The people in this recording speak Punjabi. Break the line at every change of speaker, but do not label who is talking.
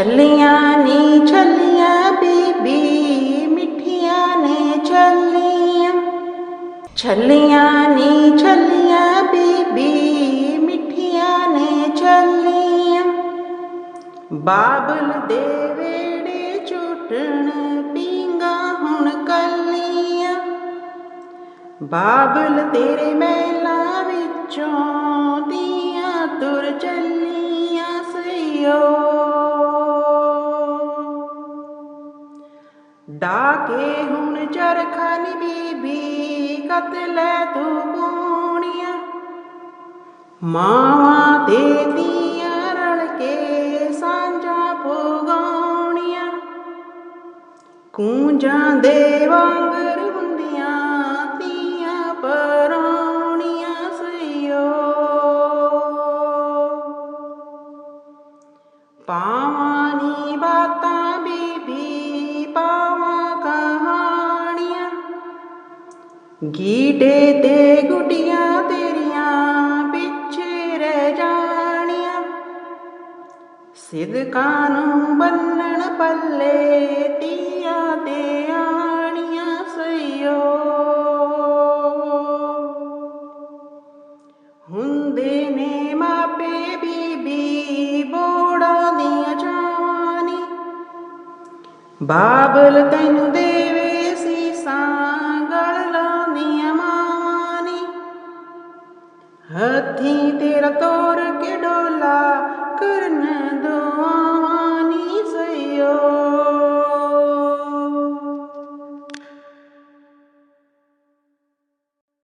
ਛੱਲੀਆਂ ਨੀ ਛੱਲੀਆਂ ਬੀਬੀ, ਮਿੱਠੀਆਂ ਨੇ ਚੱਲੀਆਂ। ਛੱਲੀਆਂ ਨੀ ਛੱਲੀਆਂ ਬੀਬੀ, ਮਿੱਠੀਆਂ ਨੇ ਛੱਲੀਆਂ ਬਾਬਲ ਦੇ ਵੇੜੇ ਝੂਟਣ ਪੀਂਗਾ ਹੁਣ ਕੱਲੀਆਂ। ਬਾਬਲ ਤੇਰੇ ਮਹਿਲਾਂ ਵਿੱਚੋਂ ਡਾਕੇ ਹੁਣ ਚਰਖਾ ਨੀ ਬੀਬੀ, ਕਤ ਤੂੰ ਪੂਣੀਆਂ। ਮਾਵਾਂ ਤੇ ਧੀਆਂ ਰਲ ਕੇ ਸਾਂਝਾ ਪੁਗਾਉਣੀਆਂ ਕੂੰਜਾਂ ਦੇ ਵਾਂਗਰ ਹੁੰਦੀਆਂ ਧੀਆਂ ਪਰਾਉਣੀਆਂ, ਸਈਓ। ਪਾਵਾਂ ਨੀ ਬਾਤਾਂ ਗੀਟੇ ਤੇ ਗੁੱਡੀਆਂ ਤੇਰੀਆਂ ਪਿੱਛੇ ਰਹਿ ਜਾਣੀਆਂ। ਸਿਦਕਾਂ ਨੂੰ ਬੰਨਣ ਪੱਲੇ ਤੀਆਂ ਤੇ ਆਣੀਆਂ ਸਈਓ। ਹੁੰਦੇ ਨੇ ਮਾਪੇ ਬੀਬੀ ਬੋੜਾਂ ਦੀਆਂ ਜਾਣੀ ਬਾਬਲ ਤੈਨੂੰ ਦੇਵੇ ਸੀਸਾਂ ਹੱਥੀਂ ਤੇਰਾ ਤੋਰ ਕੇ ਡੋਲਾ